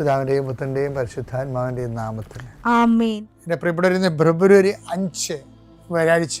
പിതാവിന്റെയും പുത്രന്റെയും പരിശുദ്ധാത്മാവിന്റെയും നാമത്തിൽ. എന്റെ പ്രിയപ്പെട്ടവരുന്ന ഫെബ്രുവരി അഞ്ച് വ്യാഴാഴ്ച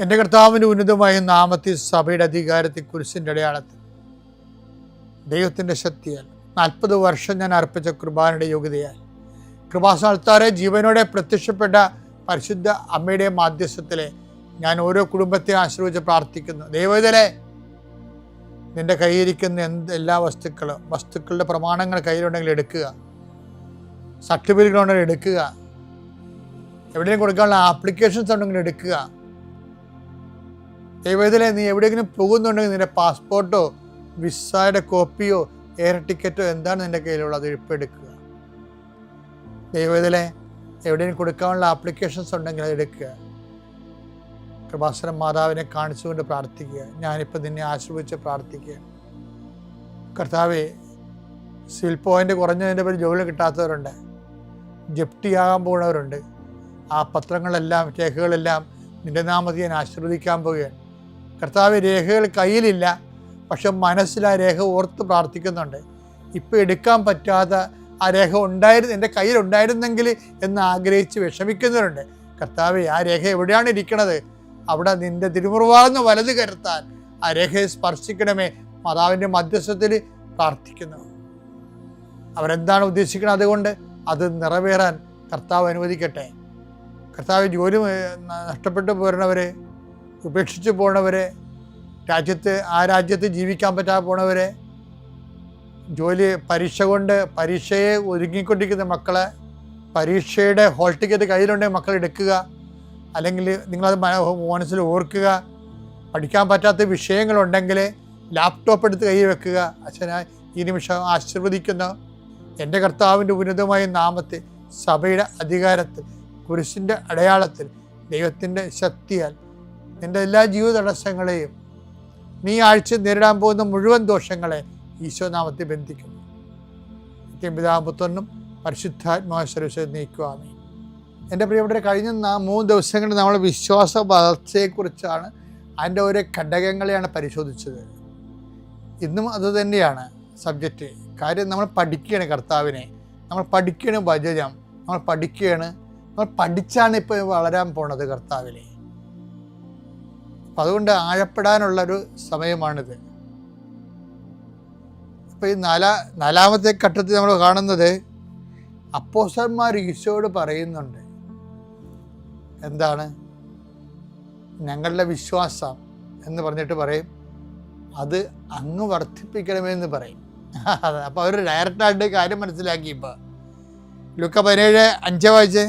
എന്റെ കർത്താവിന്റെ ഉന്നതമായ നാമത്തിൽ സഭയുടെ അധികാരത്തിൽ കുരിശിന്റെ അടയാളത്തിൽ. ദൈവത്തിന്റെ ശക്തിയാൽ നാൽപ്പത് വർഷം ഞാൻ അർപ്പിച്ച കുർബാനയുടെ യോഗ്യതയാൽ കൃപാസ്ഥാനത്താറെ ജീവനോടെ പ്രത്യക്ഷപ്പെട്ട പരിശുദ്ധ അമ്മയുടെ മാധ്യസ്ഥത്തിലെ ഞാൻ ഓരോ കുടുംബത്തെ ആശ്രയിച്ച് പ്രാർത്ഥിക്കുന്നു. ദൈവത്തിലെ നിന്റെ കയ്യിരിക്കുന്ന എന്ത് എല്ലാ വസ്തുക്കളും വസ്തുക്കളുടെ പ്രമാണങ്ങൾ കയ്യിലുണ്ടെങ്കിൽ എടുക്കുക. സർട്ടിഫിക്കറ്റുകളുണ്ടെങ്കിൽ എടുക്കുക. എവിടെയും കൊടുക്കാനുള്ള ആപ്ലിക്കേഷൻസ് ഉണ്ടെങ്കിൽ എടുക്കുക. ദൈവത്തിലെ നീ എവിടെയെങ്കിലും പോകുന്നുണ്ടെങ്കിൽ നിന്റെ പാസ്പോർട്ടോ വിസയുടെ കോപ്പിയോ എയർ ടിക്കറ്റോ എന്താണ് നിന്റെ കയ്യിലുള്ളത് എടുപ്പെടുക്കുക. ദൈവത്തിലെ എവിടെയും കൊടുക്കാനുള്ള ആപ്ലിക്കേഷൻസ് ഉണ്ടെങ്കിൽ അത് എടുക്കുക. കൃപാസനം മാതാവിനെ കാണിച്ചുകൊണ്ട് പ്രാർത്ഥിക്കുക. ഞാനിപ്പോൾ നിന്നെ ആശ്രയിച്ച് പ്രാർത്ഥിക്കുക. കർത്താവെ സിൽ പോയിന്റ് കുറഞ്ഞതിന്റെ പേര് ജോലി കിട്ടാത്തവരുണ്ട്. ജപ്തിയാകാൻ പോകുന്നവരുണ്ട് ആ പത്രങ്ങളെല്ലാം രേഖകളെല്ലാം നിന്റെ നാമത്തിൽ ഞാൻ ആശീർവദിക്കാൻ പോവുകയാണ്. കർത്താവ് രേഖകൾ കയ്യിലില്ല പക്ഷെ മനസ്സിലാ രേഖ ഓർത്ത് പ്രാർത്ഥിക്കുന്നുണ്ട്. ഇപ്പം എടുക്കാൻ പറ്റാത്ത ആ രേഖ ഉണ്ടായിരുന്നു എന്റെ കയ്യിൽ ഉണ്ടായിരുന്നെങ്കിൽ എന്ന് ആഗ്രഹിച്ച് വിഷമിക്കുന്നവരുണ്ട്. കർത്താവ് ആ രേഖ എവിടെയാണ് ഇരിക്കണത്? അവിടെ നിന്റെ തിരുമുറവാർന്ന് വലത് കരുത്താൻ ആ രേഖയെ സ്പർശിക്കണമേ. മാതാവിന്റെ മധ്യസ്ഥത്തിൽ പ്രാർത്ഥിക്കുന്നു. അവരെന്താണ് ഉദ്ദേശിക്കുന്നത് അതുകൊണ്ട്? അത് നിറവേറാൻ കർത്താവ് അനുവദിക്കട്ടെ. കർത്താവ് ജോലി നഷ്ടപ്പെട്ടു പോരണവരെ ഉപേക്ഷിച്ച് പോണവരെ രാജ്യത്ത് ആ രാജ്യത്ത് ജീവിക്കാൻ പറ്റാതെ പോണവരെ ജോലി പരീക്ഷ കൊണ്ട് പരീക്ഷയെ ഒരുങ്ങിക്കൊണ്ടിരിക്കുന്ന മക്കളെ പരീക്ഷയുടെ ഹോൾ ടിക്കറ്റ് കയ്യിലുണ്ടെങ്കിൽ മക്കളെ എടുക്കുക. അല്ലെങ്കിൽ നിങ്ങളത് മന- മനസ്സിൽ ഓർക്കുക. പഠിക്കാൻ പറ്റാത്ത വിഷയങ്ങളുണ്ടെങ്കിൽ ലാപ്ടോപ്പ് എടുത്ത് കയ്യിൽ വെക്കുക. അച്ഛനെ ഈ നിമിഷം ആശീർവദിക്കുന്ന. എന്റെ കർത്താവിന്റെ ഉന്നതമായ നാമത്തിൽ സഭയുടെ അധികാരത്തിൽ കുരിശിന്റെ അടയാളത്തിൽ ദൈവത്തിന്റെ ശക്തിയാൽ നിന്റെ എല്ലാ ജീവിത തടസ്സങ്ങളെയും നീ ആഴ്ച നേരിടാൻ പോകുന്ന മുഴുവൻ ദോഷങ്ങളെ ഈശോനാമത്തെ ബന്ധിക്കുന്നു. നിത്യം പിതാപുത്രനും പരിശുദ്ധാത്മാശ്വരസ് നീക്കുവാമേ എന്റെ പ്രിയപ്പെട്ട കഴിഞ്ഞ മൂന്ന് ദിവസങ്ങളിൽ നമ്മൾ വിശ്വാസ വളർച്ചയെക്കുറിച്ചാണ് അതിന്റെ ഓരോ ഘടകങ്ങളെയാണ് പരിശോധിച്ചത്. ഇന്നും അതുതന്നെയാണ് സബ്ജക്റ്റ്. കാര്യം നമ്മൾ പഠിക്കുകയാണ് കർത്താവിനെ. നമ്മൾ പഠിക്കുകയാണ് വചനം. നമ്മൾ പഠിക്കുകയാണ്. നമ്മൾ പഠിച്ചാണ് ഇപ്പോൾ വളരാൻ പോണത് കർത്താവിനെ. അപ്പം അതുകൊണ്ട് ആഴപ്പെടാനുള്ളൊരു സമയമാണിത്. അപ്പോൾ ഈ നാലാ നാലാമത്തെ ഘട്ടത്തിൽ നമ്മൾ കാണുന്നത് അപ്പോസന്മാർ ഈശോയോട് പറയുന്നുണ്ട്. എന്താണ്? ഞങ്ങളുടെ വിശ്വാസം എന്ന് പറഞ്ഞിട്ട് പറയും. അത് അങ്ങ് വർദ്ധിപ്പിക്കണമെന്ന് പറയും. അപ്പോൾ അവർ ഡയറക്റ്റായിട്ട് കാര്യം മനസ്സിലാക്കി ഇപ്പോൾ ലുക്ക പതിനേഴ് അഞ്ച് വായിച്ചേ?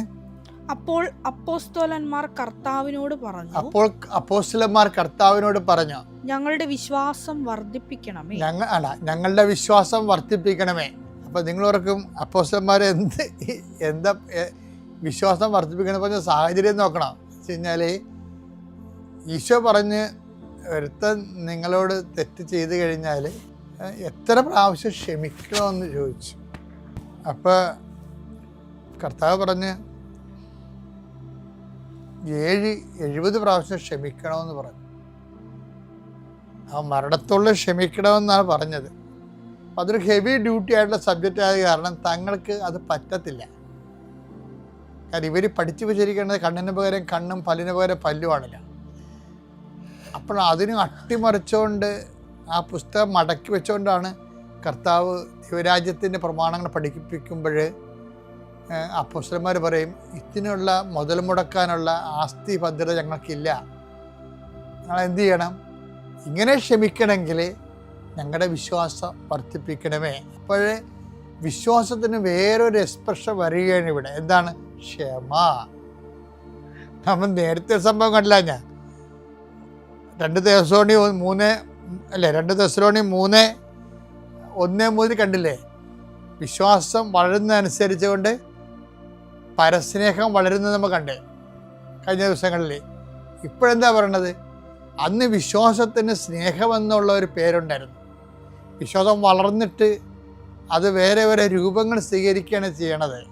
അപ്പോൾ അപ്പോസ്തോലന്മാർ കർത്താവിനോട് പറഞ്ഞു അപ്പോൾ അപ്പോസ്തോലന്മാർ കർത്താവിനോട് പറഞ്ഞു ഞങ്ങളുടെ വിശ്വാസം വർദ്ധിപ്പിക്കണമേ. ഞങ്ങൾ അല്ല ഞങ്ങളുടെ വിശ്വാസം വർദ്ധിപ്പിക്കണമേ. അപ്പോൾ നിങ്ങളോർക്കും അപ്പോസ്തലന്മാർ എന്ത് എന്താ വിശ്വാസം വർദ്ധിപ്പിക്കണം പറഞ്ഞ സാഹചര്യം നോക്കണം. വെച്ച് കഴിഞ്ഞാൽ ഈശോ പറഞ്ഞ് ഒരുത്തൻ നിങ്ങളോട് തെറ്റ് ചെയ്ത് കഴിഞ്ഞാൽ എത്ര പ്രാവശ്യം ക്ഷമിക്കണമെന്ന് ചോദിച്ചു. അപ്പോൾ കർത്താവ് പറഞ്ഞ് ഏഴ് എഴുപത് പ്രാവശ്യം ക്ഷമിക്കണമെന്ന് പറഞ്ഞു. ആ മരണത്തോളം ക്ഷമിക്കണമെന്നാണ് പറഞ്ഞത്. അതൊരു ഹെവി ഡ്യൂട്ടി ആയിട്ടുള്ള സബ്ജക്റ്റ് ആയത് കാരണം തങ്ങൾക്ക് അത് പറ്റത്തില്ല. കാരണം ഇവർ പഠിച്ചു വെച്ചിരിക്കുന്നത് കണ്ണിന് പകരം കണ്ണും പല്ലിന് പകരം പല്ലുമാണല്ലോ അപ്പോൾ അതിന് അട്ടിമറിച്ചുകൊണ്ട് ആ പുസ്തകം മടക്കി വെച്ചുകൊണ്ടാണ് കർത്താവ് ദൈവരാജ്യത്തിന്റെ പ്രമാണങ്ങൾ പഠിപ്പിക്കുമ്പോൾ അപ്പോസ്റ്റലന്മാർ പറയും ഇതിനുള്ള മുതൽ മുടക്കാനുള്ള ആസ്തി ഭദ്രത ഞങ്ങൾക്കില്ല. ഞങ്ങൾ എന്ത് ചെയ്യണം? ഇങ്ങനെ ക്ഷമിക്കണമെങ്കിൽ ഞങ്ങളുടെ വിശ്വാസം വർദ്ധിപ്പിക്കണമേ. അപ്പോൾ വിശ്വാസത്തിന് വേറൊരു എക്സ്പ്രഷൻ വരികയാണ് ഇവിടെ. എന്താണ്? ക്ഷമ. നമ്മൾ നേരത്തെ സംഭവം കണ്ടില്ല ഞാൻ. രണ്ട് ദിവസോണി മൂന്ന് അല്ലേ രണ്ട് ദിവസോണി മൂന്ന് ഒന്നേ മൂന്ന് കണ്ടില്ലേ? വിശ്വാസം വളരുന്നതനുസരിച്ച് കൊണ്ട് പരസ്നേഹം വളരുന്നത് നമ്മൾ കണ്ടേ കഴിഞ്ഞ ദിവസങ്ങളിൽ. ഇപ്പോഴെന്താ പറയണത്? അന്ന് വിശ്വാസത്തിന് സ്നേഹമെന്നുള്ള ഒരു പേരുണ്ടായിരുന്നു. വിശ്വാസം വളർന്നിട്ട് അത് വേറെ വേറെ രൂപങ്ങൾ സ്വീകരിക്കുകയാണ് ചെയ്യണത്.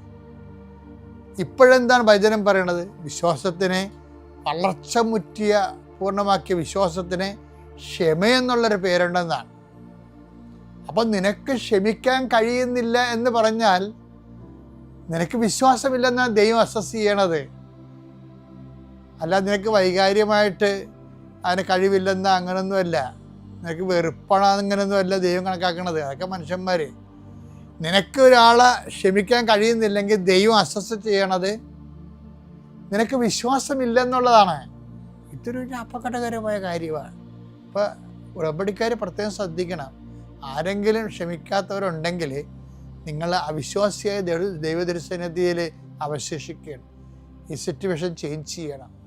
ഇപ്പോഴെന്താണ് ഭജനം പറയണത്? വിശ്വാസത്തിനെ വളർച്ച മുറ്റിയ പൂർണമാക്കിയ വിശ്വാസത്തിന് ക്ഷമയെന്നുള്ളൊരു പേരുണ്ടെന്നാണ്. അപ്പം നിനക്ക് ക്ഷമിക്കാൻ കഴിയുന്നില്ല എന്ന് പറഞ്ഞാൽ നിനക്ക് വിശ്വാസമില്ലെന്ന ദൈവം അസസ് ചെയ്യണത്. അല്ല നിനക്ക് വൈകാര്യമായിട്ട് അതിന് കഴിവില്ലെന്ന് അങ്ങനെയൊന്നുമല്ല നിനക്ക് വെറുപ്പാണ് അങ്ങനെയൊന്നുമല്ല ദൈവം കണക്കാക്കണത്. അതൊക്കെ മനുഷ്യന്മാർ നിനക്ക് ഒരാളെ ക്ഷമിക്കാൻ കഴിയുന്നില്ലെങ്കിൽ ദൈവം അസസ് ചെയ്യണത് നിനക്ക് വിശ്വാസമില്ലെന്നുള്ളതാണ്. ഇതൊരു അപകടകരമായ കാര്യമാണ്. അപ്പോൾ ഉടമ്പടിക്കാർ പ്രത്യേകം ശ്രദ്ധിക്കണം. ആരെങ്കിലും ക്ഷമിക്കാത്തവരുണ്ടെങ്കിൽ നിങ്ങൾ അവിശ്വാസിയായ ദൈവ ദൈവദർശനത്തിൽ അവശേഷിക്കുകയാണ്. ഈ സിറ്റുവേഷൻ ചേഞ്ച് ചെയ്യണം.